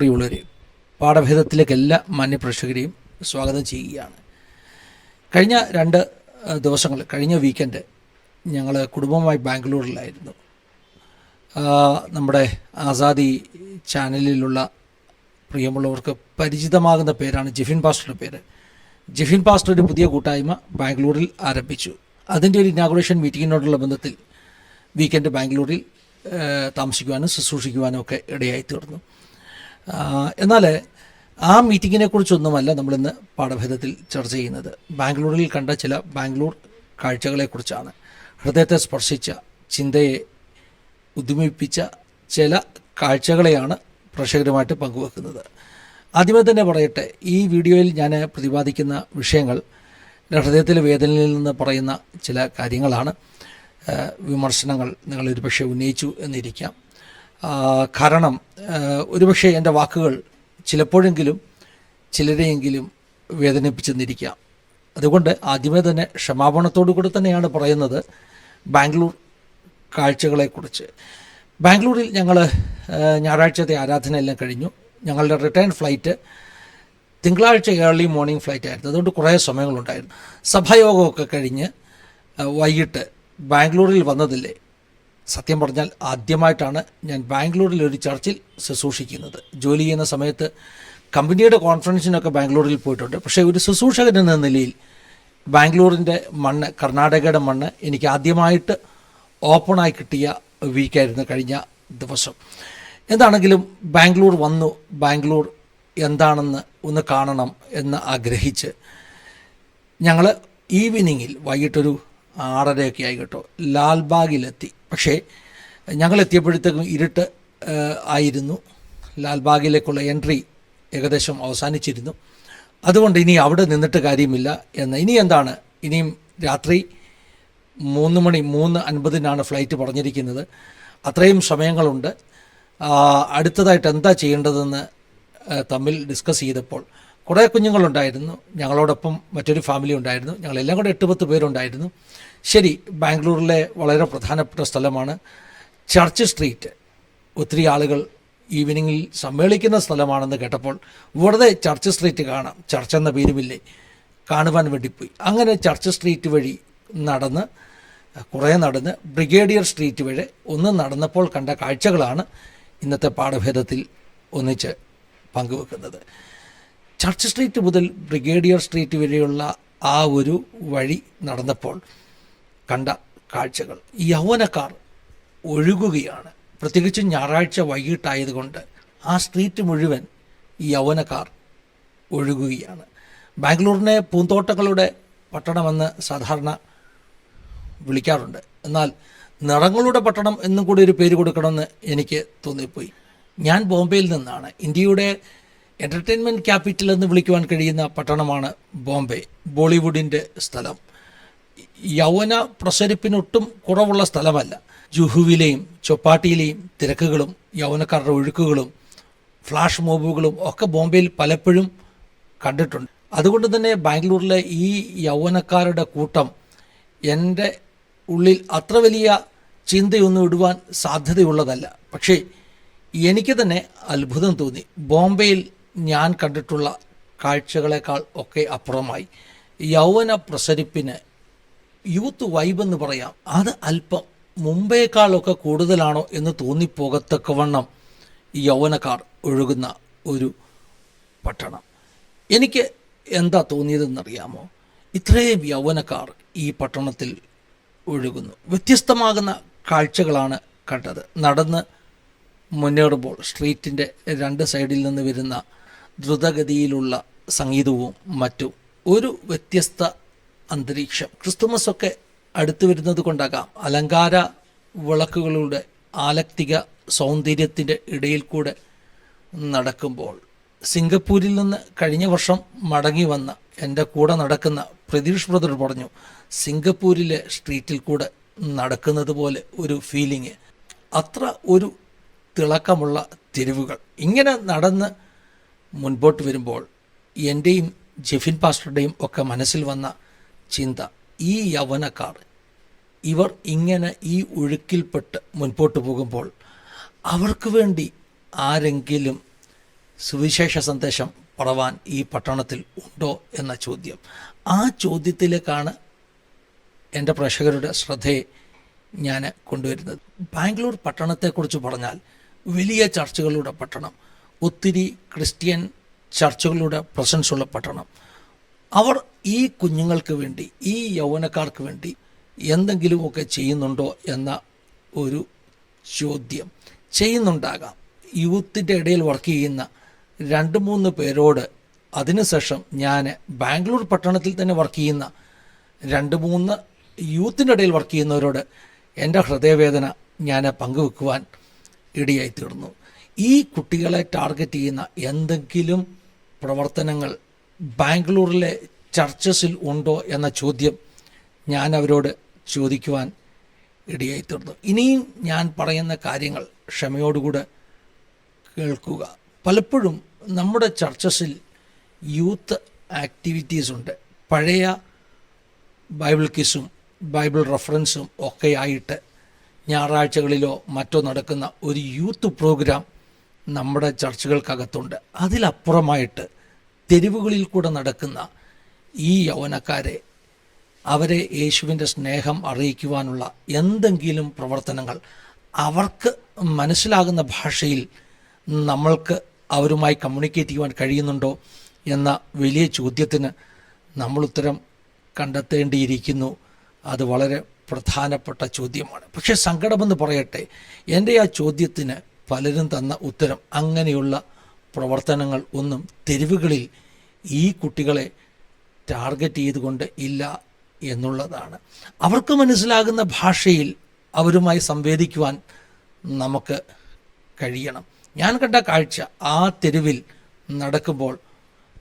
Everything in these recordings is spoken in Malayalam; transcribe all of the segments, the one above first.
പ്രിയമുള്ളവരെ പാഠഭേദത്തിലേക്ക് എല്ലാ മാന്യപ്രേക്ഷകരെയും സ്വാഗതം ചെയ്യുകയാണ്. കഴിഞ്ഞ രണ്ട് ദിവസങ്ങൾ കഴിഞ്ഞ വീക്കെൻഡ് ഞങ്ങൾ കുടുംബമായി ബാംഗ്ലൂരിലായിരുന്നു. നമ്മുടെ ആസാദി ചാനലിലുള്ള പ്രിയമുള്ളവർക്ക് പരിചിതമാകുന്ന പേരാണ് ജിഫിൻ പാസ്റ്ററുടെ പേര്. ജിഫിൻ പാസ്റ്ററുടെ പുതിയ കൂട്ടായ്മ ബാംഗ്ലൂരിൽ ആരംഭിച്ചു. അതിന്റെ ഒരു ഇനാഗുറേഷൻ മീറ്റിങ്ങിനോടുള്ള ബന്ധത്തിൽ വീക്കെൻഡ് ബാംഗ്ലൂരിൽ താമസിക്കുവാനും ശുശ്രൂഷിക്കുവാനും ഒക്കെ ഇടയായി തീർന്നു എന്നാൽ ആ മീറ്റിങ്ങിനെ കുറിച്ചൊന്നുമല്ല നമ്മളിന്ന് പാഠഭേദത്തിൽ ചർച്ച ചെയ്യുന്നത്. ബാംഗ്ലൂരിൽ കണ്ട ചില ബാംഗ്ലൂർ കാഴ്ചകളെക്കുറിച്ചാണ്. ഹൃദയത്തെ സ്പർശിച്ച ചിന്തയെ ഉദ്യമിപ്പിച്ച ചില കാഴ്ചകളെയാണ് പ്രേക്ഷകരുമായിട്ട് പങ്കുവെക്കുന്നത്. ആദ്യമേ തന്നെ പറയട്ടെ ഈ വീഡിയോയിൽ ഞാൻ പ്രതിപാദിക്കുന്ന വിഷയങ്ങൾ ഹൃദയത്തിലെ വേദനയിൽ നിന്ന് പറയുന്ന ചില കാര്യങ്ങളാണ്. വിമർശനങ്ങൾ നിങ്ങളൊരു പക്ഷേ ഉന്നയിച്ചു എന്നിരിക്കാം. കാരണം ഒരുപക്ഷെ എന്റെ വാക്കുകൾ ചിലപ്പോഴെങ്കിലും ചിലരെയെങ്കിലും വേദനിപ്പിച്ചെന്നിരിക്കാം. അതുകൊണ്ട് ആദ്യമേ തന്നെ ക്ഷമാപണത്തോടു കൂടി തന്നെയാണ് പറയുന്നത് ബാംഗ്ലൂർ കാഴ്ചകളെക്കുറിച്ച്. ബാംഗ്ലൂരിൽ ഞങ്ങൾ ഞായറാഴ്ചത്തെ ആരാധന എല്ലാം കഴിഞ്ഞു. ഞങ്ങളുടെ റിട്ടേൺ ഫ്ലൈറ്റ് തിങ്കളാഴ്ച ഏർലി മോർണിംഗ് ഫ്ലൈറ്റ് ആയിരുന്നു. അതുകൊണ്ട് കുറേ സമയങ്ങളുണ്ടായിരുന്നു. സഭായോഗമൊക്കെ കഴിഞ്ഞ് വൈകിട്ട് ബാംഗ്ലൂരിൽ വന്നതില്ലേ? സത്യം പറഞ്ഞാൽ ആദ്യമായിട്ടാണ് ഞാൻ ബാംഗ്ലൂരിൽ ഒരു ചർച്ചിൽ ശുശ്രൂഷിക്കുന്നത്. ജോലി ചെയ്യുന്ന സമയത്ത് കമ്പനിയുടെ കോൺഫറൻസിനൊക്കെ ബാംഗ്ലൂരിൽ പോയിട്ടുണ്ട്. പക്ഷേ ഒരു ശുശ്രൂഷകൻ എന്ന നിലയിൽ ബാംഗ്ലൂരിന്റെ മണ്ണ് കർണാടകയുടെ മണ്ണ് എനിക്ക് ആദ്യമായിട്ട് ഓപ്പണായി കിട്ടിയ വീക്കായിരുന്നു കഴിഞ്ഞ ദിവസം. എന്താണെങ്കിലും ബാംഗ്ലൂർ വന്നു. ബാംഗ്ലൂർ എന്താണെന്ന് ഒന്ന് കാണണം എന്ന് ആഗ്രഹിച്ച് ഞങ്ങൾ ഈവനിങ്ങിൽ വൈകിട്ടൊരു ആറരയൊക്കെ ആയി കേട്ടോ. ലാൽബാഗിലെത്തി. പക്ഷേ ഞങ്ങൾ എത്തിയപ്പോഴത്തേക്കും ഇരുട്ട് ആയിരുന്നു. ലാൽബാഗിലേക്കുള്ള എൻട്രി ഏകദേശം അവസാനിച്ചിരുന്നു. അതുകൊണ്ട് ഇനി അവിടെ നിന്നിട്ട് കാര്യമില്ല എന്ന്. ഇനി എന്താണ്? ഇനിയും രാത്രി മൂന്ന് മണി മൂന്ന് അൻപതിനാണ് ഫ്ലൈറ്റ് പറഞ്ഞിരിക്കുന്നത്. അത്രയും സമയങ്ങളുണ്ട്. അടുത്തതായിട്ട് എന്താ ചെയ്യേണ്ടതെന്ന് തമ്മിൽ ഡിസ്കസ് ചെയ്തപ്പോൾ കുറേ കുഞ്ഞുങ്ങളുണ്ടായിരുന്നു. ഞങ്ങളോടൊപ്പം മറ്റൊരു ഫാമിലി ഉണ്ടായിരുന്നു. ഞങ്ങളെല്ലാം കൂടെ എട്ട് പത്ത് പേരുണ്ടായിരുന്നു. ശരി ബാംഗ്ലൂരിലെ വളരെ പ്രധാനപ്പെട്ട സ്ഥലമാണ്. Church street. ഒത്തിരി ആളുകൾ ഈവനിങ്ങിൽ സമ്മേളിക്കുന്ന സ്ഥലമാണെന്ന് കേട്ടപ്പോൾ വെറുതെ ചർച്ച് സ്ട്രീറ്റ് കാണാം. ചർച്ച് എന്ന പേരുമില്ലേ? കാണുവാൻ വേണ്ടി പോയി അങ്ങനെ ചർച്ച് സ്ട്രീറ്റ് വഴി നടന്ന് കുറേ നടന്ന് ബ്രിഗേഡിയർ സ്ട്രീറ്റ് വഴി ഒന്ന് നടന്നപ്പോൾ കണ്ട കാഴ്ചകളാണ് ഇന്നത്തെ പാഠഭേദത്തിൽ ഒന്നിച്ച് പങ്കുവെക്കുന്നത്. ചർച്ച് സ്ട്രീറ്റ് മുതൽ ബ്രിഗേഡിയർ സ്ട്രീറ്റ് വരെയുള്ള ആ ഒരു വഴി നടന്നപ്പോൾ കണ്ട കാഴ്ചകൾ. യൗവനക്കാർ ഒഴുകുകയാണ്. പ്രത്യേകിച്ച് ഞായറാഴ്ച വൈകിട്ടായതുകൊണ്ട് ആ സ്ട്രീറ്റ് മുഴുവൻ യൗവനക്കാർ ഒഴുകുകയാണ്. ബാംഗ്ലൂരിനെ പൂന്തോട്ടങ്ങളുടെ പട്ടണമെന്ന് സാധാരണ വിളിക്കാറുണ്ട്. എന്നാൽ നിറങ്ങളുടെ പട്ടണം എന്നും കൂടി ഒരു പേര് കൊടുക്കണമെന്ന് എനിക്ക് തോന്നിപ്പോയി. ഞാൻ ബോംബെയിൽ നിന്നാണ്. ഇന്ത്യയുടെ എന്റർടൈൻമെന്റ് ക്യാപിറ്റൽ എന്ന് വിളിക്കുവാൻ കഴിയുന്ന പട്ടണമാണ് ബോംബെ. ബോളിവുഡിന്റെ സ്ഥലം. യൗവന പ്രസരിപ്പിനൊട്ടും കുറവുള്ള സ്ഥലമല്ല. ജുഹുവിലെയും ചൊപ്പാട്ടിയിലെയും തിരക്കുകളും യൗവനക്കാരുടെ ഒഴുക്കുകളും ഫ്ലാഷ് മോബുകളും ഒക്കെ ബോംബെയിൽ പലപ്പോഴും കണ്ടിട്ടുണ്ട്. അതുകൊണ്ട് തന്നെ ബാംഗ്ലൂരിലെ ഈ യൗവനക്കാരുടെ കൂട്ടം എന്റെ ഉള്ളിൽ അത്ര വലിയ ചിന്തയൊന്നും ഇടുവാൻ സാധ്യതയുള്ളതല്ല. പക്ഷേ എനിക്ക് തന്നെ അത്ഭുതം തോന്നി. ബോംബെയിൽ ഞാൻ കണ്ടിട്ടുള്ള കാഴ്ചകളെക്കാൾ ഒക്കെ അപ്പുറമായി. യൗവന പ്രസരിപ്പിന് യൂത്ത് വൈബ് എന്ന് പറയാം. അത് അല്പം മുമ്പേക്കാളൊക്കെ കൂടുതലാണോ എന്ന് തോന്നിപ്പോകത്തക്കവണ്ണം യൗവനക്കാർ ഒഴുകുന്ന ഒരു പട്ടണം. എനിക്ക് എന്താ തോന്നിയതെന്നറിയാമോ? ഇത്രയും യൗവനക്കാർ ഈ പട്ടണത്തിൽ ഒഴുകുന്നു. വ്യത്യസ്തമാകുന്ന കാഴ്ചകളാണ് കണ്ടത്. നടന്ന് മുന്നേറുമ്പോൾ സ്ട്രീറ്റിന്റെ രണ്ട് സൈഡിൽ നിന്ന് വരുന്ന ദ്രുതഗതിയിലുള്ള സംഗീതവും മറ്റും ഒരു വ്യത്യസ്ത അന്തരീക്ഷം. ക്രിസ്തുമസ് ഒക്കെ അടുത്തു വരുന്നത് കൊണ്ടാകാം. അലങ്കാര വിളക്കുകളുടെ ആലക്തിക സൗന്ദര്യത്തിന്റെ ഇടയിൽ കൂടെ നടക്കുമ്പോൾ സിംഗപ്പൂരിൽ നിന്ന് കഴിഞ്ഞ വർഷം മടങ്ങി വന്ന എന്റെ കൂടെ നടക്കുന്ന പ്രതീഷ് ബ്രദർ പറഞ്ഞു സിംഗപ്പൂരിലെ സ്ട്രീറ്റിൽ കൂടെ നടക്കുന്നത് പോലെ ഒരു ഫീലിങ് അത്ര ഒരു തിളക്കമുള്ള തെരുവുകൾ. ഇങ്ങനെ നടന്ന് മുൻപോട്ട് വരുമ്പോൾ എന്റെയും ജെഫിൻ പാസ്റ്ററുടെയും ഒക്കെ മനസ്സിൽ വന്ന ചിന്ത ഈ യവനക്കാർ ഇവർ ഇങ്ങനെ ഈ ഒഴുക്കിൽപ്പെട്ട് മുൻപോട്ട് പോകുമ്പോൾ അവർക്ക് വേണ്ടി ആരെങ്കിലും സുവിശേഷ സന്ദേശം പറവാൻ ഈ പട്ടണത്തിൽ ഉണ്ടോ എന്ന ചോദ്യം. ആ ചോദ്യത്തിലേക്കാണ് എന്റെ പ്രേക്ഷകരുടെ ശ്രദ്ധയെ ഞാൻ കൊണ്ടുവരുന്നത്. ബാംഗ്ലൂർ പട്ടണത്തെക്കുറിച്ച് പറഞ്ഞാൽ വലിയ ചർച്ചുകളുടെ പട്ടണം ഒത്തിരി ക്രിസ്ത്യൻ ചർച്ചുകളുടെ പ്രസൻസുള്ള പട്ടണം അവർ ഈ കുഞ്ഞുങ്ങൾക്ക് വേണ്ടി ഈ യൗവനക്കാർക്ക് വേണ്ടി എന്തെങ്കിലുമൊക്കെ ചെയ്യുന്നുണ്ടോ എന്ന ഒരു ചോദ്യം ചെയ്യുന്നുണ്ടാകാം. യൂത്തിന്റെ ഇടയിൽ വർക്ക് ചെയ്യുന്ന രണ്ട് മൂന്ന് പേരോട് അതിനുശേഷം ഞാൻ ബാംഗ്ലൂർ പട്ടണത്തിൽ തന്നെ വർക്ക് ചെയ്യുന്ന രണ്ട് മൂന്ന് യൂത്തിന്റെ ഇടയിൽ വർക്ക് ചെയ്യുന്നവരോട് എന്റെ ഹൃദയവേദന ഞാൻ പങ്കുവെക്കുവാൻ ഇടയായി ഈ കുട്ടികളെ ടാർഗറ്റ് ചെയ്യുന്ന എന്തെങ്കിലും പ്രവർത്തനങ്ങൾ ബാംഗ്ലൂരിലെ ചർച്ചസിൽ ഉണ്ടോ എന്ന ചോദ്യം ഞാൻ അവരോട് ചോദിക്കുവാൻ ഇടയായി തീർന്നു. ഇനിയും ഞാൻ പറയുന്ന കാര്യങ്ങൾ ക്ഷമയോടുകൂടെ കേൾക്കുക. പലപ്പോഴും നമ്മുടെ ചർച്ചസിൽ യൂത്ത് ആക്ടിവിറ്റീസ് ഉണ്ട്. പഴയ ബൈബിൾ കിസും ബൈബിൾ റെഫറൻസും ഒക്കെ ആയിട്ട് ഞായറാഴ്ചകളിലോ മറ്റോ നടക്കുന്ന ഒരു യൂത്ത് പ്രോഗ്രാം നമ്മുടെ ചർച്ചകൾക്കകത്തുണ്ട്. അതിലപ്പുറമായിട്ട് തെരുവുകളിൽ കൂടെ നടക്കുന്ന ഈ യൗവനക്കാരെ അവരെ യേശുവിന്റെ സ്നേഹം അറിയിക്കുവാനുള്ള എന്തെങ്കിലും പ്രവർത്തനങ്ങൾ അവർക്ക് മനസ്സിലാകുന്ന ഭാഷയിൽ നമ്മൾക്ക് അവരുമായി കമ്മ്യൂണിക്കേറ്റ് ചെയ്യുവാൻ കഴിയുന്നുണ്ടോ എന്ന വലിയ ചോദ്യത്തിന് നമ്മൾ ഉത്തരം കണ്ടെത്തേണ്ടിയിരിക്കുന്നു. അത് വളരെ പ്രധാനപ്പെട്ട ചോദ്യമാണ്. പക്ഷേ സങ്കടമെന്ന് പറയട്ടെ എന്റെ ആ ചോദ്യത്തിന് പലരും തന്ന ഉത്തരം അങ്ങനെയുള്ള പ്രവർത്തനങ്ങൾ ഒന്നും തെരുവുകളിൽ ഈ കുട്ടികളെ ടാർഗറ്റ് ചെയ്തുകൊണ്ട് ഇല്ല എന്നുള്ളതാണ്. അവർക്ക് മനസ്സിലാകുന്ന ഭാഷയിൽ അവരുമായി സംവേദിക്കുവാൻ നമുക്ക് കഴിയണം. ഞാൻ കണ്ട കാഴ്ച ആ തെരുവിൽ നടക്കുമ്പോൾ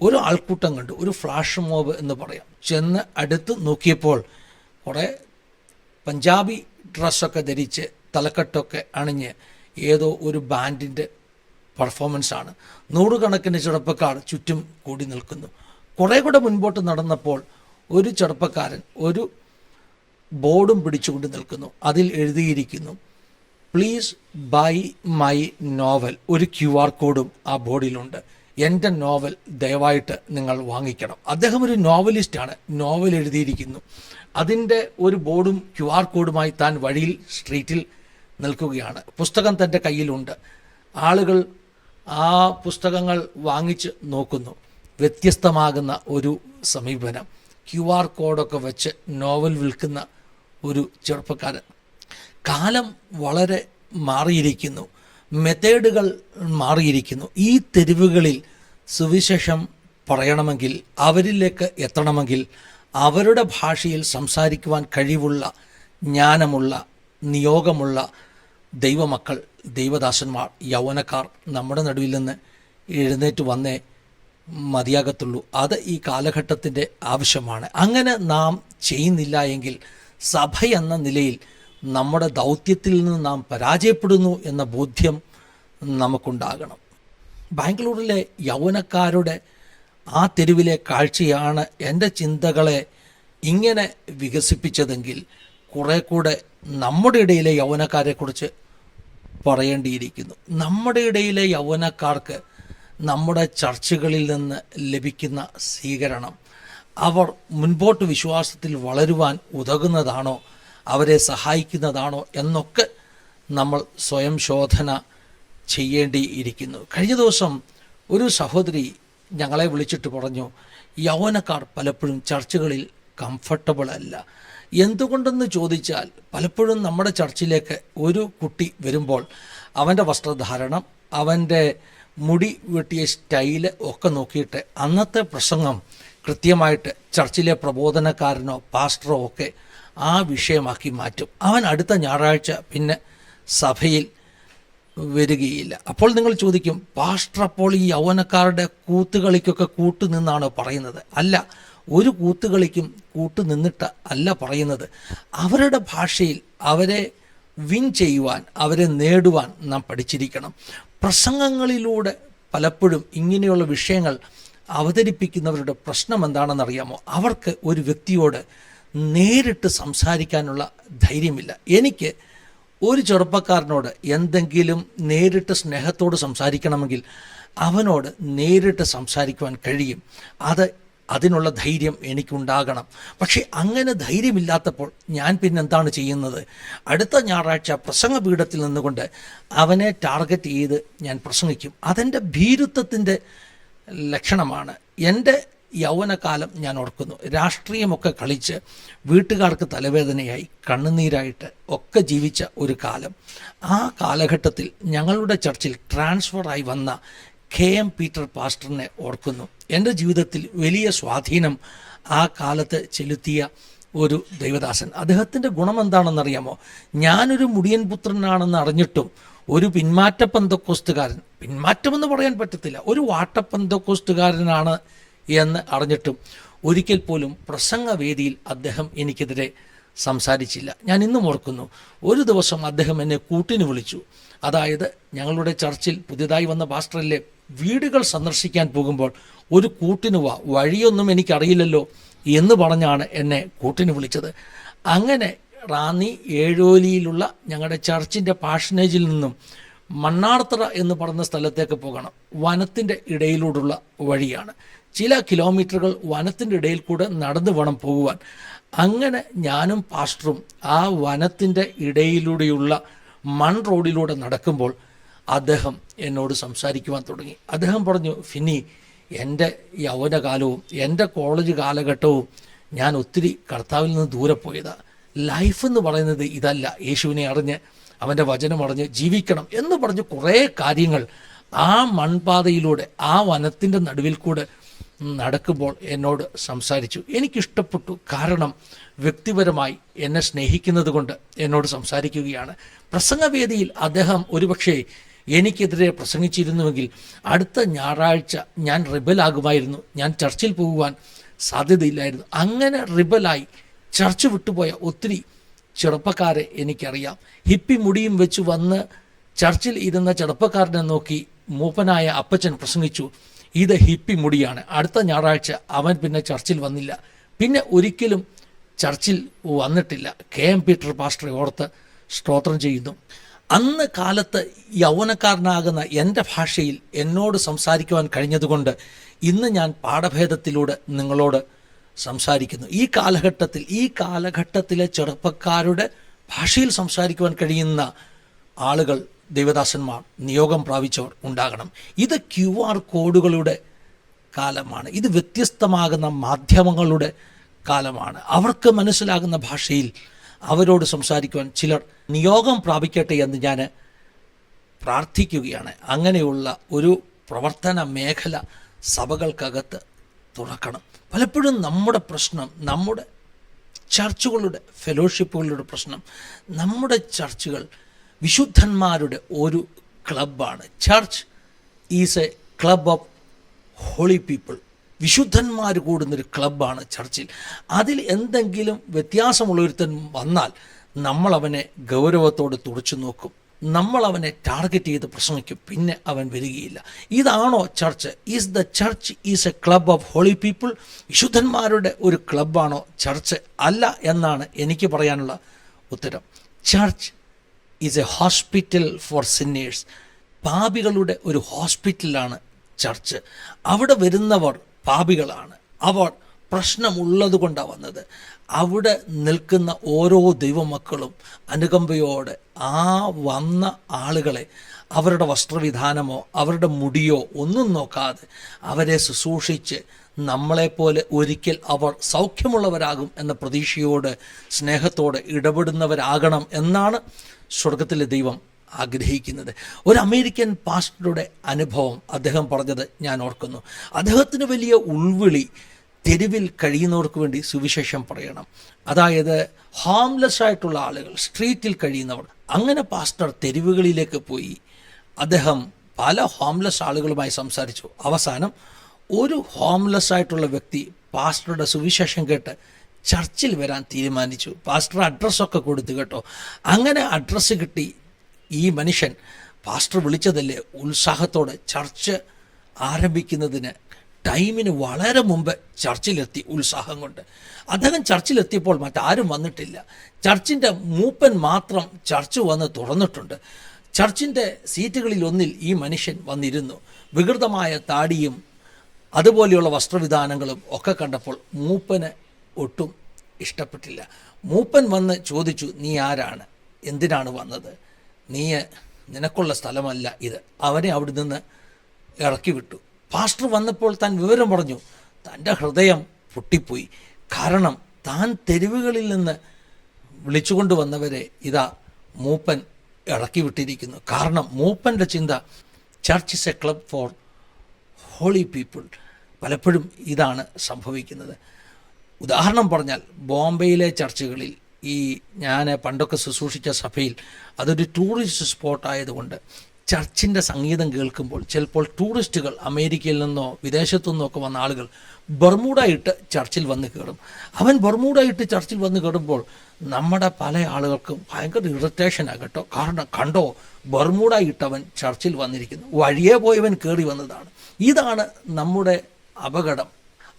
ഒരു ആൾക്കൂട്ടം കണ്ടു. ഒരു ഫ്ലാഷ് മോബ് എന്ന് പറയാം. ചെന്ന് അടുത്ത് നോക്കിയപ്പോൾ കുറേ പഞ്ചാബി ഡ്രസ്സൊക്കെ ധരിച്ച് തലക്കെട്ടൊക്കെ അണിഞ്ഞ് ഏതോ ഒരു ബാൻഡിന്റെ പെർഫോമൻസാണ് നൂറുകണക്കിന് ചെറുപ്പക്കാർ ചുറ്റും കൂടി നിൽക്കുന്നു. കുറേ കൂടെ മുൻപോട്ട് നടന്നപ്പോൾ ഒരു ചെറുപ്പക്കാരൻ ഒരു ബോർഡും പിടിച്ചുകൊണ്ട് നിൽക്കുന്നു. അതിൽ എഴുതിയിരിക്കുന്നു പ്ലീസ് ബൈ മൈ നോവൽ ഒരു ക്യു ആർ കോഡും ആ ബോർഡിലുണ്ട്. എന്റെ നോവൽ ദയവായിട്ട് നിങ്ങൾ വാങ്ങിക്കണം. അദ്ദേഹം ഒരു നോവലിസ്റ്റാണ് നോവൽ എഴുതിയിരിക്കുന്നു. അതിന്റെ ഒരു ബോർഡും ക്യു ആർ കോഡുമായി താൻ വഴിയിൽ സ്ട്രീറ്റിൽ നിൽക്കുകയാണ്. പുസ്തകം തന്റെ കയ്യിലുണ്ട്. ആളുകൾ ആ പുസ്തകങ്ങൾ വാങ്ങിച്ച് നോക്കുന്നു. വ്യത്യസ്തമാകുന്ന ഒരു സമീപനം. ക്യു ആർ കോഡൊക്കെ വെച്ച് നോവൽ വിൽക്കുന്ന ഒരു ചെറുപ്പക്കാരൻ. കാലം വളരെ മാറിയിരിക്കുന്നു. മെത്തേഡുകൾ മാറിയിരിക്കുന്നു. ഈ തെരുവുകളിൽ സുവിശേഷം പറയണമെങ്കിൽ അവരിലേക്ക് എത്തണമെങ്കിൽ അവരുടെ ഭാഷയിൽ സംസാരിക്കുവാൻ കഴിവുള്ള ജ്ഞാനമുള്ള നിയോഗമുള്ള ദൈവമക്കൾ ദൈവദാസന്മാർ യൗവനക്കാർ നമ്മുടെ നടുവിൽ നിന്ന് എഴുന്നേറ്റ് വന്നേ മതിയാകത്തുള്ളൂ. അത് ഈ കാലഘട്ടത്തിന്റെ ആവശ്യമാണ്. അങ്ങനെ നാം ചെയ്യുന്നില്ല എങ്കിൽ സഭ എന്ന നിലയിൽ നമ്മുടെ ദൗത്യത്തിൽ നിന്ന് നാം പരാജയപ്പെടുന്നു എന്ന ബോധ്യം നമുക്കുണ്ടാകണം. ബാംഗ്ലൂരിലെ യൗവനക്കാരുടെ ആ തെരുവിലെ കാഴ്ചയാണ് എന്റെ ചിന്തകളെ ഇങ്ങനെ വികസിപ്പിച്ചതെങ്കിൽ കുറേ കൂടെ നമ്മുടെ ഇടയിലെ യൗവനക്കാരെക്കുറിച്ച് പറയേണ്ടിയിരിക്കുന്നു. നമ്മുടെ ഇടയിലെ യൗവനക്കാർക്ക് നമ്മുടെ ചർച്ചകളിൽ നിന്ന് ലഭിക്കുന്ന സ്വീകരണം അവർ മുൻപോട്ട് വിശ്വാസത്തിൽ വളരുവാൻ ഉതകുന്നതാണോ അവരെ സഹായിക്കുന്നതാണോ എന്നൊക്കെ നമ്മൾ സ്വയം ശോധന ചെയ്യേണ്ടിയിരിക്കുന്നു. കഴിഞ്ഞ ദിവസം ഒരു സഹോദരി ഞങ്ങളെ വിളിച്ചിട്ട് പറഞ്ഞു യൗവനക്കാർ പലപ്പോഴും ചർച്ചകളിൽ കംഫർട്ടബിൾ അല്ല. എന്തുകൊണ്ടെന്ന് ചോദിച്ചാൽ പലപ്പോഴും നമ്മുടെ ചർച്ചിലേക്ക് ഒരു കുട്ടി വരുമ്പോൾ അവന്റെ വസ്ത്രധാരണം അവന്റെ മുടി വെട്ടിയ സ്റ്റൈൽ ഒക്കെ നോക്കിയിട്ട് അന്നത്തെ പ്രസംഗം കൃത്യമായിട്ട് ചർച്ചിലെ പ്രബോധനക്കാരനോ പാസ്റ്ററോ ഒക്കെ ആ വിഷയമാക്കി മാറ്റും. അവൻ അടുത്ത ഞായറാഴ്ച പിന്നെ സഭയിൽ വരികയില്ല. അപ്പോൾ നിങ്ങൾ ചോദിക്കും പാസ്റ്റർ അപ്പോൾ ഈ യൗവനക്കാരുടെ കൂത്തുകളിക്കൊക്കെ കൂട്ടുനിന്നാണ് പറയുന്നത്? അല്ല ഒരു കൂത്തുകളിക്കും കൂട്ടുനിന്നിട്ട് അല്ല പറയുന്നത്. അവരുടെ ഭാഷയിൽ അവരെ വിൻ ചെയ്യുവാൻ അവരെ നേടുവാൻ നാം പഠിച്ചിരിക്കണം. പ്രസംഗങ്ങളിലൂടെ പലപ്പോഴും ഇങ്ങനെയുള്ള വിഷയങ്ങൾ അവതരിപ്പിക്കുന്നവരുടെ പ്രശ്നം എന്താണെന്നറിയാമോ? അവർക്ക് ഒരു വ്യക്തിയോട് നേരിട്ട് സംസാരിക്കാനുള്ള ധൈര്യമില്ല. എനിക്ക് ഒരു ചെറുപ്പക്കാരനോട് എന്തെങ്കിലും നേരിട്ട് സ്നേഹത്തോട് സംസാരിക്കണമെങ്കിൽ അവനോട് നേരിട്ട് സംസാരിക്കുവാൻ കഴിയും. അത് അതിനുള്ള ധൈര്യം എനിക്കുണ്ടാകണം. പക്ഷേ അങ്ങനെ ധൈര്യമില്ലാത്തപ്പോൾ ഞാൻ പിന്നെന്താണ് ചെയ്യുന്നത്? അടുത്ത ഞായറാഴ്ച പ്രസംഗപീഠത്തിൽ നിന്നുകൊണ്ട് അവനെ ടാർഗറ്റ് ചെയ്ത് ഞാൻ പ്രസംഗിക്കും. അതെന്റെ ഭീരുത്വത്തിന്റെ ലക്ഷണമാണ്. എന്റെ യൗവനകാലം ഞാൻ ഓർക്കുന്നു. രാഷ്ട്രീയമൊക്കെ കളിച്ച് വീട്ടുകാർക്ക് തലവേദനയായി കണ്ണുനീരായിട്ട് ഒക്കെ ജീവിച്ച ഒരു കാലം. ആ കാലഘട്ടത്തിൽ ഞങ്ങളുടെ ചർച്ചിൽ ട്രാൻസ്ഫറായി വന്ന കെ എം പീറ്റർ പാസ്റ്ററിനെ ഓർക്കുന്നു. എന്റെ ജീവിതത്തിൽ വലിയ സ്വാധീനം ആ കാലത്ത് ചെലുത്തിയ ഒരു ദൈവദാസൻ. അദ്ദേഹത്തിന്റെ ഗുണം എന്താണെന്നറിയാമോ ഞാനൊരു മുടിയൻ പുത്രനാണെന്ന് അറിഞ്ഞിട്ടും ഒരു പിന്മാറ്റ പന്തക്കോസ്റ്റുകാരൻ പിന്മാറ്റമെന്ന് പറയാൻ പറ്റത്തില്ല ഒരു വാട്ടപ്പന്തക്കോസ്റ്റുകാരനാണ് എന്ന് അറിഞ്ഞിട്ടും ഒരിക്കൽ പോലും പ്രസംഗവേദിയിൽ അദ്ദേഹം എനിക്കെതിരെ സംസാരിച്ചില്ല. ഞാൻ ഇന്നും ഓർക്കുന്നു ഒരു ദിവസം അദ്ദേഹം എന്നെ കൂട്ടിന് വിളിച്ചു. അതായത് ഞങ്ങളുടെ ചർച്ചിൽ പുതിയതായി വന്ന പാസ്റ്ററിലെ വീടുകൾ സന്ദർശിക്കാൻ പോകുമ്പോൾ ഒരു കൂട്ടിന് വാ വഴിയൊന്നും എനിക്കറിയില്ലല്ലോ എന്ന് പറഞ്ഞാണ് എന്നെ കൂട്ടിന് വിളിച്ചത്. അങ്ങനെ റാന്നി ഏഴോലിയിലുള്ള ഞങ്ങളുടെ ചർച്ചിന്റെ പാഷനേജിൽ നിന്നും മണ്ണാർത്തറ എന്ന് പറയുന്ന സ്ഥലത്തേക്ക് പോകണം. വനത്തിന്റെ ഇടയിലൂടുള്ള വഴിയാണ്. ചില കിലോമീറ്ററുകൾ വനത്തിന്റെ ഇടയിൽ കൂടെ നടന്നു വേണം പോകുവാൻ. അങ്ങനെ ഞാനും പാസ്റ്ററും ആ വനത്തിന്റെ ഇടയിലൂടെയുള്ള മൺ റോഡിലൂടെ നടക്കുമ്പോൾ അദ്ദേഹം എന്നോട് സംസാരിക്കുവാൻ തുടങ്ങി. അദ്ദേഹം പറഞ്ഞു ഫിനി എന്റെ യൗവനകാലവും എന്റെ കോളേജ് കാലഘട്ടവും ഞാൻ ഒത്തിരി കർത്താവിൽ നിന്ന് ദൂരെ പോയതാണ് ലൈഫ് എന്ന് പറയുന്നത് ഇതല്ല. യേശുവിനെ അറിഞ്ഞ് അവന്റെ വചനം അറിഞ്ഞ് ജീവിക്കണം എന്ന് പറഞ്ഞ് കുറേ കാര്യങ്ങൾ ആ മൺപാതയിലൂടെ ആ വനത്തിന്റെ നടുവിൽ കൂടെ നടക്കുമ്പോൾ എന്നോട് സംസാരിച്ചു. എനിക്കിഷ്ടപ്പെട്ടു. കാരണം വ്യക്തിപരമായി എന്നെ സ്നേഹിക്കുന്നത് കൊണ്ട് എന്നോട് സംസാരിക്കുകയാണ്. പ്രസംഗവേദിയിൽ അദ്ദേഹം ഒരുപക്ഷെ എനിക്കെതിരെ പ്രസംഗിച്ചിരുന്നുവെങ്കിൽ അടുത്ത ഞായറാഴ്ച ഞാൻ റിബലാകുമായിരുന്നു. ഞാൻ ചർച്ചിൽ പോകുവാൻ സാധ്യതയില്ലായിരുന്നു. അങ്ങനെ റിബലായി ചർച്ച് വിട്ടുപോയ ഒത്തിരി ചെറുപ്പക്കാരെ എനിക്കറിയാം. ഹിപ്പി മുടിയും വെച്ച് വന്ന് ചർച്ചിൽ ഇരുന്ന ചെറുപ്പക്കാരനെ നോക്കി മൂപ്പനായ അപ്പച്ചൻ പ്രസംഗിച്ചു ഇത് ഹിപ്പി മുടിയാണ്. അടുത്ത ഞായറാഴ്ച അവൻ പിന്നെ ചർച്ചിൽ വന്നില്ല. പിന്നെ ഒരിക്കലും ചർച്ചിൽ വന്നിട്ടില്ല. കെ. എം. പീറ്റർ പാസ്റ്ററെ ഓർത്ത് സ്തോത്രം ചെയ്യുന്നു. അന്ന് കാലത്ത് യൗവനക്കാരനാകുന്ന എന്റെ ഭാഷയിൽ എന്നോട് സംസാരിക്കുവാൻ കഴിഞ്ഞതുകൊണ്ട് ഇന്ന് ഞാൻ പാഠഭേദത്തിലൂടെ നിങ്ങളോട് സംസാരിക്കുന്നു. ഈ കാലഘട്ടത്തിൽ ഈ കാലഘട്ടത്തിലെ ചെറുപ്പക്കാരുടെ ഭാഷയിൽ സംസാരിക്കുവാൻ കഴിയുന്ന ആളുകൾ ദേവദാസന്മാർ നിയോഗം പ്രാപിച്ചവർ ഉണ്ടാകണം. ഇത് ക്യു ആർ കോഡുകളുടെ കാലമാണ്. ഇത് വ്യത്യസ്തമാകുന്ന മാധ്യമങ്ങളുടെ കാലമാണ്. അവർക്ക് മനസ്സിലാകുന്ന ഭാഷയിൽ അവരോട് സംസാരിക്കുവാൻ ചിലർ നിയോഗം പ്രാപിക്കട്ടെ എന്ന് ഞാൻ പ്രാർത്ഥിക്കുകയാണ്. അങ്ങനെയുള്ള ഒരു പ്രവർത്തന മേഖല സഭകൾക്കകത്ത് തുറക്കണം. പലപ്പോഴും നമ്മുടെ പ്രശ്നം നമ്മുടെ ചർച്ചുകളുടെ ഫെലോഷിപ്പുകളുടെ പ്രശ്നം നമ്മുടെ ചർച്ചുകൾ വിശുദ്ധന്മാരുടെ ഒരു ക്ലബ്ബാണ്. Church is a club of holy people. വിശുദ്ധന്മാർ കൂടുന്നൊരു ക്ലബ്ബാണ് ചർച്ചിൽ. അതിൽ എന്തെങ്കിലും വ്യത്യാസമുള്ളൊരുത്തൻ വന്നാൽ നമ്മൾ അവനെ ഗൗരവത്തോടെ തുറച്ചു നോക്കും. നമ്മൾ അവനെ ടാർഗറ്റ് ചെയ്ത് പ്രസംഗിക്കും പിന്നെ അവൻ വരികയില്ല. ഇതാണോ church. Is the church is a club of holy people വിശുദ്ധന്മാരുടെ ഒരു ക്ലബ്ബാണോ ചർച്ച്? അല്ല എന്നാണ് എനിക്ക് പറയാനുള്ള ഉത്തരം. Church is a hospital for sinners പാപികളുടെ ഒരു ഹോസ്പിറ്റലാണ് ചർച്ച് അവിടെ വരുന്നവർ പാപികളാണ്. അവർ പ്രശ്നമുള്ളത് കൊണ്ടാണ് വന്നത്. അവിടെ നിൽക്കുന്ന ഓരോ ദൈവമക്കളും അനുകമ്പയോടെ ആ വന്ന ആളുകളെ അവരുടെ വസ്ത്രവിധാനമോ അവരുടെ മുടിയോ ഒന്നും നോക്കാതെ അവരെ ശുശ്രൂഷിച്ച് നമ്മളെപ്പോലെ ഒരിക്കൽ അവർ സൗഖ്യമുള്ളവരാകും എന്ന പ്രതീക്ഷയോട് സ്നേഹത്തോടെ ഇടപെടുന്നവരാകണം എന്നാണ് സ്വർഗത്തിലെ ദൈവം ആഗ്രഹിക്കുന്നത്. ഒരു അമേരിക്കൻ പാസ്റ്ററുടെ അനുഭവം അദ്ദേഹം പറഞ്ഞത് ഞാൻ ഓർക്കുന്നു. അദ്ദേഹത്തിന് വലിയ ഉൾവിളി തെരുവിൽ കഴിയുന്നവർക്ക് വേണ്ടി സുവിശേഷം പറയണം. അതായത് ഹോംലെസ് ആയിട്ടുള്ള ആളുകൾ സ്ട്രീറ്റിൽ കഴിയുന്നവർ. അങ്ങനെ പാസ്റ്റർ തെരുവുകളിലേക്ക് പോയി. അദ്ദേഹം പല ഹോംലെസ് ആളുകളുമായി സംസാരിച്ചു. അവസാനം ഒരു ഹോംലെസ് ആയിട്ടുള്ള വ്യക്തി പാസ്റ്ററുടെ സുവിശേഷം കേട്ട് ചർച്ചിൽ വരാൻ തീരുമാനിച്ചു. പാസ്റ്റർ അഡ്രസ്സൊക്കെ കൊടുത്തു കേട്ടോ. അങ്ങനെ അഡ്രസ്സ് കിട്ടി. ഈ മനുഷ്യൻ പാസ്റ്റർ വിളിച്ചതല്ലേ ഉത്സാഹത്തോടെ ചർച്ച് ആരംഭിക്കുന്നതിന് ടൈമിന് വളരെ മുമ്പ് ചർച്ചിലെത്തി ഉത്സാഹം കൊണ്ട്. അദ്ദേഹം ചർച്ചിലെത്തിയപ്പോൾ മറ്റാരും വന്നിട്ടില്ല. ചർച്ചിന്റെ മൂപ്പൻ മാത്രം ചർച്ച് വന്ന് തുറന്നിട്ടുണ്ട്. ചർച്ചിന്റെ സീറ്റുകളിൽ ഒന്നിൽ ഈ മനുഷ്യൻ വന്നിരുന്നു. വികൃതമായ താടിയും അതുപോലെയുള്ള വസ്ത്രവിധാനങ്ങളും ഒക്കെ കണ്ടപ്പോൾ മൂപ്പന് ഒട്ടും ഇഷ്ടപ്പെട്ടില്ല. മൂപ്പൻ വന്ന് ചോദിച്ചു നീ ആരാണ്? എന്തിനാണ് വന്നത്? നീ നിനക്കുള്ള സ്ഥലമല്ല ഇത്. അവനെ അവിടെ നിന്ന് ഇറക്കി വിട്ടു പാസ്റ്റർ വന്നപ്പോൾ താൻ വിവരം പറഞ്ഞു. തന്റെ ഹൃദയം പൊട്ടിപ്പോയി. കാരണം താൻ തെരുവുകളിൽ നിന്ന് വിളിച്ചുകൊണ്ട് വന്നവരെ ഇതാ മൂപ്പൻ ഇളക്കി വിട്ടിരിക്കുന്നു. കാരണം മൂപ്പന്റെ ചിന്ത church is a club for holy people പലപ്പോഴും ഇതാണ് സംഭവിക്കുന്നത്. ഉദാഹരണം പറഞ്ഞാൽ ബോംബെയിലെ ചർച്ചുകളിൽ ഈ ഞാൻ പണ്ടൊക്കെ ശുശ്രൂഷിച്ച സഭയിൽ അതൊരു ടൂറിസ്റ്റ് സ്പോട്ട് ആയതുകൊണ്ട് ചർച്ചിന്റെ സംഗീതം കേൾക്കുമ്പോൾ ചിലപ്പോൾ ടൂറിസ്റ്റുകൾ അമേരിക്കയിൽ നിന്നോ വിദേശത്തു നിന്നോ ഒക്കെ വന്ന ആളുകൾ ബർമൂഡ ഇട്ട് ചർച്ചിൽ വന്ന് കയറും. അവൻ ബർമൂഡ ഇട്ട് ചർച്ചിൽ വന്ന് കയറുമ്പോൾ നമ്മുടെ പല ആളുകൾക്കും ഭയങ്കര ഇറിറ്റേഷൻ ആകട്ടോ കാരണം കണ്ടോ ബർമൂഡ ഇട്ടവൻ ചർച്ചിൽ വന്നിരിക്കുന്നു. വഴിയെ പോയവൻ കയറി വന്നതാണ്. ഇതാണ് നമ്മുടെ അപകടം.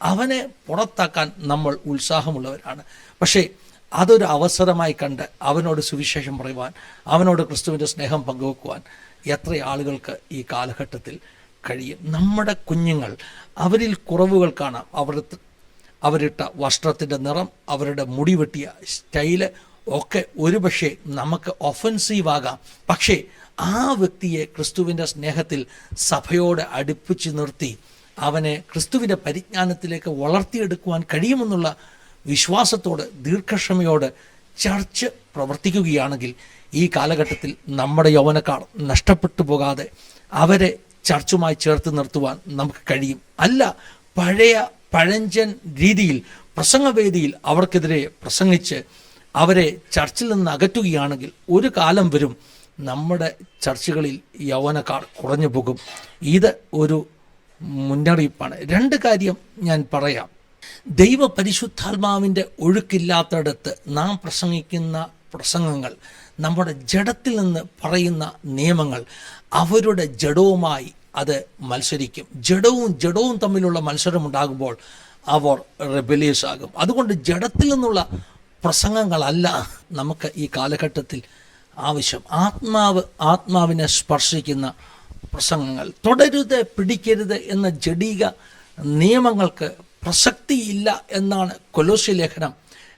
അവനെ പുറത്താക്കാൻ നമ്മൾ ഉത്സാഹമുള്ളവരാണ്. പക്ഷേ അതൊരു അവസരമായി കണ്ട് അവനോട് സുവിശേഷം പറയുവാൻ അവനോട് ക്രിസ്തുവിന്റെ സ്നേഹം പങ്കുവെക്കുവാൻ എത്ര ആളുകൾക്ക് ഈ കാലഘട്ടത്തിൽ കഴിയും? നമ്മുടെ കുഞ്ഞുങ്ങൾ അവരിൽ കുറവുകൾ കാണാം അവർ അവരിട്ട വസ്ത്രത്തിന്റെ നിറം അവരുടെ മുടി വെട്ടിയ സ്റ്റൈൽ ഒക്കെ ഒരുപക്ഷെ നമുക്ക് ഒഫൻസീവ് ആകാം. പക്ഷേ ആ വ്യക്തിയെ ക്രിസ്തുവിന്റെ സ്നേഹത്തിൽ സഭയോട് അടുപ്പിച്ച് നിർത്തി അവനെ ക്രിസ്തുവിന്റെ പരിജ്ഞാനത്തിലേക്ക് വളർത്തിയെടുക്കുവാൻ കഴിയുമെന്നുള്ള വിശ്വാസത്തോട് ദീർഘക്ഷമയോട് ചർച്ച് പ്രവർത്തിക്കുകയാണെങ്കിൽ ഈ കാലഘട്ടത്തിൽ നമ്മുടെ യൗവനക്കാർ നഷ്ടപ്പെട്ടു പോകാതെ അവരെ ചർച്ചുമായി ചേർത്ത് നിർത്തുവാൻ നമുക്ക് കഴിയും. അല്ല പഴയ പഴഞ്ചൻ രീതിയിൽ പ്രസംഗവേദിയിൽ അവർക്കെതിരെ പ്രസംഗിച്ച് അവരെ ചർച്ചിൽ നിന്ന് അകറ്റുകയാണെങ്കിൽ ഒരു കാലം വരും നമ്മുടെ ചർച്ചുകളിൽ യൗവനക്കാർ കുറഞ്ഞു പോകും. ഇത് ഒരു മുന്നറിയിപ്പാണ്. രണ്ട് കാര്യം ഞാൻ പറയാം. ദൈവ പരിശുദ്ധാത്മാവിന്റെ ഒഴുക്കില്ലാത്തടത്ത് നാം പ്രസംഗിക്കുന്ന പ്രസംഗങ്ങൾ നമ്മുടെ ജഡത്തിൽ നിന്ന് പറയുന്ന നിയമങ്ങൾ അവരുടെ ജഡവുമായി അത് മത്സരിക്കും. ജഡവും ജഡവും തമ്മിലുള്ള മത്സരം ഉണ്ടാകുമ്പോൾ അവർ റെബലിയസ് ആകും. അതുകൊണ്ട് ജഡത്തിൽ നിന്നുള്ള പ്രസംഗങ്ങളല്ല നമുക്ക് ഈ കാലഘട്ടത്തിൽ ആവശ്യം. ആത്മാവ് ആത്മാവിനെ സ്പർശിക്കുന്ന പ്രസംഗങ്ങൾ. തുടരുത് പിടിക്കരുത് എന്ന ജഡീക നിയമങ്ങൾക്ക് പ്രസക്തിയില്ല എന്നാണ് കൊലോസി ലേഖനം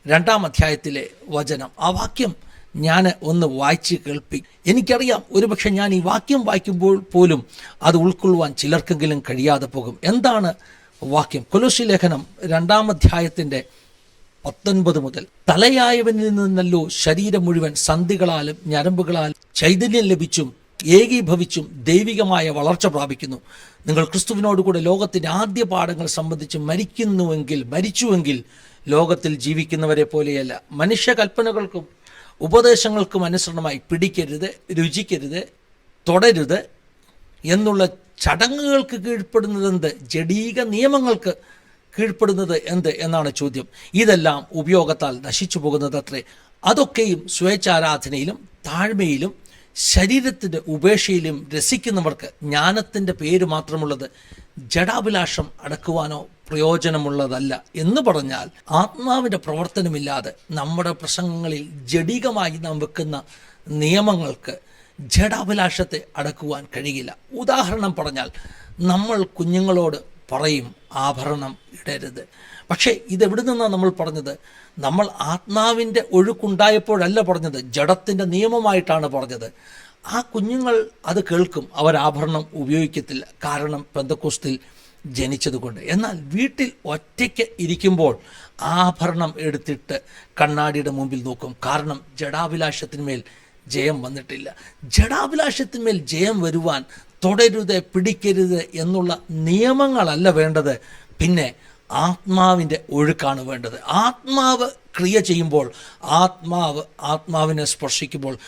രണ്ടാം അധ്യായത്തിലെ വചനം. ആ വാക്യം ഞാൻ ഒന്ന് വായിച്ച് കേൾപ്പി. എനിക്കറിയാം ഒരുപക്ഷെ ഞാൻ ഈ വാക്യം വായിക്കുമ്പോൾ പോലും അത് ഉൾക്കൊള്ളുവാൻ ചിലർക്കെങ്കിലും കഴിയാതെ പോകും. എന്താണ് വാക്യം? കൊലോസി ലേഖനം രണ്ടാം അധ്യായത്തിന്റെ പത്തൊൻപത് മുതൽ. തലയായവനിൽ നിന്നല്ലോ ശരീരം മുഴുവൻ സന്ധികളാലും ഞരമ്പുകളാലും ചൈതന്യം ലഭിച്ചും ഏകീഭവിച്ചും ദൈവികമായ വളർച്ച പ്രാപിക്കുന്നു. നിങ്ങൾ ക്രിസ്തുവിനോടുകൂടെ ലോകത്തിന്റെ ആദ്യ പാഠങ്ങൾ സംബന്ധിച്ച് മരിക്കുന്നുവെങ്കിൽ മരിച്ചുവെങ്കിൽ ലോകത്തിൽ ജീവിക്കുന്നവരെ പോലെയല്ല. മനുഷ്യ കൽപ്പനകൾക്കും ഉപദേശങ്ങൾക്കും അനുസരണമായി പിടിക്കരുത് രുചിക്കരുത് തുടരുത് എന്നുള്ള ചടങ്ങുകൾക്ക് കീഴ്പ്പെടുന്നത് എന്ത്? ജഡീക നിയമങ്ങൾക്ക് കീഴ്പ്പെടുന്നത് എന്ത് എന്നാണ് ചോദ്യം. ഇതെല്ലാം ഉപയോഗത്താൽ നശിച്ചു പോകുന്നത് അത്രേ. അതൊക്കെയും സ്വേച്ഛാരാധനയിലും താഴ്മയിലും ശരീരത്തിന്റെ ഉപേക്ഷയിലും രസിക്കുന്നവർക്ക് ജ്ഞാനത്തിന്റെ പേര് മാത്രമുള്ളത് ജഡാഭിലാഷം അടക്കുവാനോ പ്രയോജനമുള്ളതല്ല എന്ന് പറഞ്ഞാൽ ആത്മാവിന്റെ പ്രവർത്തനമില്ലാതെ നമ്മുടെ പ്രസംഗങ്ങളിൽ ജഡികമായി നാം വെക്കുന്ന നിയമങ്ങൾക്ക് ജഡാഭിലാഷത്തെ അടക്കുവാൻ കഴിയില്ല. ഉദാഹരണം പറഞ്ഞാൽ നമ്മൾ കുഞ്ഞുങ്ങളോട് പറയും ആഭരണം ഇടരുത്. പക്ഷേ ഇതെവിടെ നിന്നാണ് നമ്മൾ പറഞ്ഞത്? നമ്മൾ ആത്മാവിന്റെ ഒഴുക്കുണ്ടായപ്പോഴല്ല പറഞ്ഞത്. ജഡത്തിന്റെ നിയമമായിട്ടാണ് പറഞ്ഞത്. ആ കുഞ്ഞുങ്ങൾ അത് കേൾക്കും. അവർ ആഭരണം ഉപയോഗിക്കത്തില്ല. കാരണം പെന്തക്കോസ്തിൽ ജനിച്ചതുകൊണ്ട്. എന്നാൽ വീട്ടിൽ ഒറ്റയ്ക്ക് ഇരിക്കുമ്പോൾ ആഭരണം എടുത്തിട്ട് കണ്ണാടിയുടെ മുമ്പിൽ നോക്കും. കാരണം ജഡാഭിലാഷത്തിന്മേൽ ജയം വന്നിട്ടില്ല. ജഡാഭിലാഷത്തിന്മേൽ ജയം വരുവാൻ തുടരുത് പിടിക്കരുത് എന്നുള്ള നിയമങ്ങളല്ല വേണ്ടത്. പിന്നെ ആത്മാവിന്റെ ഒഴുക്കാണ് വേണ്ടത്. ആത്മാവ് ക്രിയ ചെയ്യുമ്പോൾ ആത്മാവ് ആത്മാവിനെ സ്പർശിക്കുമ്പോൾ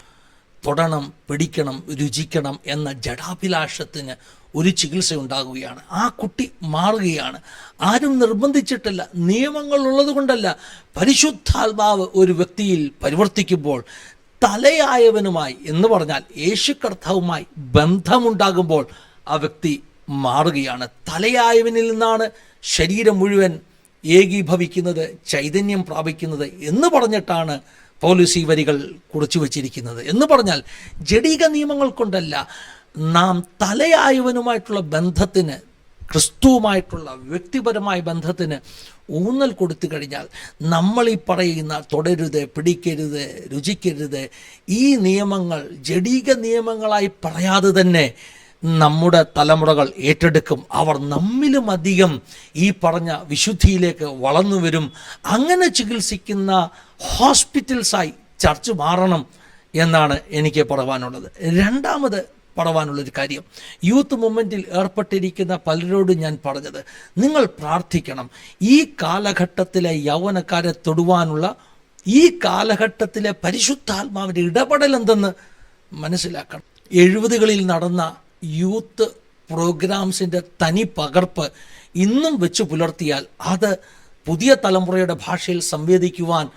തൊടണം പിടിക്കണം രുചിക്കണം എന്ന ജഡാഭിലാഷത്തിന് ഒരു ചികിത്സ ഉണ്ടാകുകയാണ് ആ കുട്ടി മാറുകയാണ്. ആരും നിർബന്ധിച്ചിട്ടില്ല. നിയമങ്ങൾ ഉള്ളത് കൊണ്ടല്ല. പരിശുദ്ധാത്മാവ് ഒരു വ്യക്തിയിൽ പരിവർത്തിക്കുമ്പോൾ തലയായവനുമായി എന്ന് പറഞ്ഞാൽ യേശു കർത്താവുമായി ബന്ധമുണ്ടാകുമ്പോൾ ആ വ്യക്തി മാറുകയാണ്. തലയായവനിൽ നിന്നാണ് ശരീരം മുഴുവൻ ഏകീഭവിക്കുന്നത് ചൈതന്യം പ്രാപിക്കുന്നത് എന്ന് പറഞ്ഞിട്ടാണ് പോലീസ് ഈ വരികൾ കുറിച്ചു വച്ചിരിക്കുന്നത്. എന്ന് പറഞ്ഞാൽ ജഡിക നിയമങ്ങൾ കൊണ്ടല്ല നാം തലയായവനുമായിട്ടുള്ള ബന്ധത്തിന് ക്രിസ്തുവുമായിട്ടുള്ള വ്യക്തിപരമായ ബന്ധത്തിന് ഊന്നൽ കൊടുത്തു കഴിഞ്ഞാൽ നമ്മൾ ഈ പറയുന്ന തുടരുത് പിടിക്കരുത് രുചിക്കരുത് ഈ നിയമങ്ങൾ ജഡീക നിയമങ്ങളായി പറയാതെ തന്നെ നമ്മുടെ തലമുറകൾ ഏറ്റെടുക്കും. അവർ നമ്മിലും അധികം ഈ പറഞ്ഞ വിശുദ്ധിയിലേക്ക് വളർന്നു വരും. അങ്ങനെ ചികിത്സിക്കുന്ന ഹോസ്പിറ്റൽസായി ചർച്ച് മാറണം എന്നാണ് എനിക്ക് പറയാനുള്ളത്. രണ്ടാമത് പറയാനുള്ളൊരു കാര്യം. യൂത്ത് മൂവ്മെന്റിൽ ഏർപ്പെട്ടിരിക്കുന്ന പലരോടും ഞാൻ പറഞ്ഞത് നിങ്ങൾ പ്രാർത്ഥിക്കണം. ഈ കാലഘട്ടത്തിലെ യൗവനക്കാരെ തൊടുവാനുള്ള ഈ കാലഘട്ടത്തിലെ പരിശുദ്ധാത്മാവിന്റെ ഇടപെടൽ എന്തെന്ന് മനസ്സിലാക്കണം. എഴുപതുകളിൽ നടന്ന യൂത്ത് പ്രോഗ്രാംസിന്റെ തനി പകർപ്പ് ഇന്നും വെച്ച് പുലർത്തിയാൽ അത് പുതിയ തലമുറയുടെ ഭാഷയിൽ സംവേദിക്കുവാൻ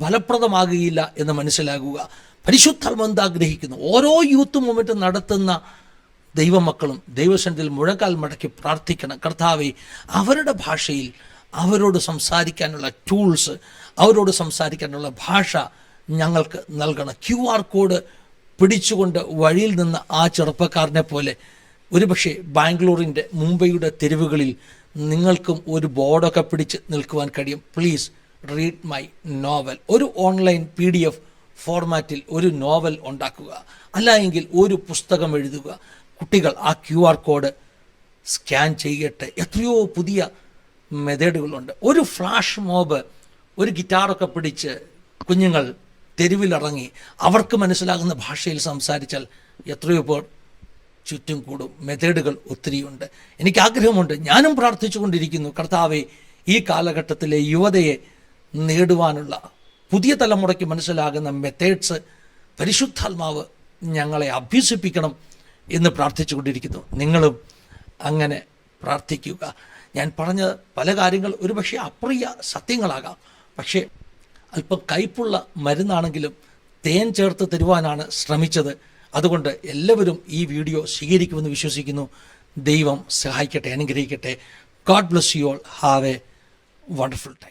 ഫലപ്രദമാകുകയില്ല എന്ന് മനസ്സിലാകുക. പരിശുദ്ധം എന്താഗ്രഹിക്കുന്നു ഓരോ യൂത്ത് മൂവ്മെന്റ് നടത്തുന്ന ദൈവമക്കളും ദൈവസന്നിധിയിൽ മുഴക്കാൽ മടക്കി പ്രാർത്ഥിക്കണം. കർത്താവെ അവരുടെ ഭാഷയിൽ അവരോട് സംസാരിക്കാനുള്ള ടൂൾസ് അവരോട് സംസാരിക്കാനുള്ള ഭാഷ ഞങ്ങൾക്ക് നൽകണം. ക്യു ആർ കോഡ് പിടിച്ചുകൊണ്ട് വഴിയിൽ നിന്ന് ആ ചെറുപ്പക്കാരനെ പോലെ. ഒരുപക്ഷെ ബാംഗ്ലൂരിന്റെ മുംബൈയുടെ തെരുവുകളിൽ നിങ്ങൾക്കും ഒരു ബോർഡൊക്കെ പിടിച്ച് നിൽക്കുവാൻ കഴിയും. പ്ലീസ് റീഡ് മൈ നോവൽ ഒരു ഓൺലൈൻ പി ഡി എഫ് ഫോർമാറ്റിൽ ഒരു നോവൽ ഉണ്ടാക്കുക. അല്ല എങ്കിൽ ഒരു പുസ്തകം എഴുതുക. കുട്ടികൾ ആ ക്യു ആർ കോഡ് സ്കാൻ ചെയ്യട്ടെ. എത്രയോ പുതിയ മെത്തേഡുകളുണ്ട് ഒരു ഫ്ലാഷ് മോബ് ഒരു ഗിറ്റാറൊക്കെ പിടിച്ച് കുഞ്ഞുങ്ങൾ തെരുവിലിറങ്ങി അവർക്ക് മനസ്സിലാകുന്ന ഭാഷയിൽ സംസാരിച്ചാൽ എത്രയോ പേർ ചുറ്റും കൂടും. മെത്തേഡുകൾ ഒത്തിരിയുണ്ട് എനിക്ക് ആഗ്രഹമുണ്ട് ഞാനും പ്രാർത്ഥിച്ചുകൊണ്ടിരിക്കുന്നു. കർത്താവെ ഈ കാലഘട്ടത്തിലെ യുവതയെ നേടുവാനുള്ള പുതിയ തലമുറയ്ക്ക് മനസ്സിലാകുന്ന മെത്തേഡ്സ് പരിശുദ്ധാത്മാവ് ഞങ്ങളെ അഭ്യസിപ്പിക്കണം എന്ന് പ്രാർത്ഥിച്ചുകൊണ്ടിരിക്കുന്നു. നിങ്ങളും അങ്ങനെ പ്രാർത്ഥിക്കുക. ഞാൻ പറഞ്ഞ പല കാര്യങ്ങൾ ഒരുപക്ഷെ അപ്രിയ സത്യങ്ങളാകാം. പക്ഷേ അല്പം കയ്പുള്ള മരുന്നാണെങ്കിലും തേൻ ചേർത്ത് തരുവാനാണ് ശ്രമിച്ചത്. അതുകൊണ്ട് എല്ലാവരും ഈ വീഡിയോ സ്വീകരിക്കുമെന്ന് വിശ്വസിക്കുന്നു. ദൈവം സഹായിക്കട്ടെ അനുഗ്രഹിക്കട്ടെ. God bless you all have a wonderful time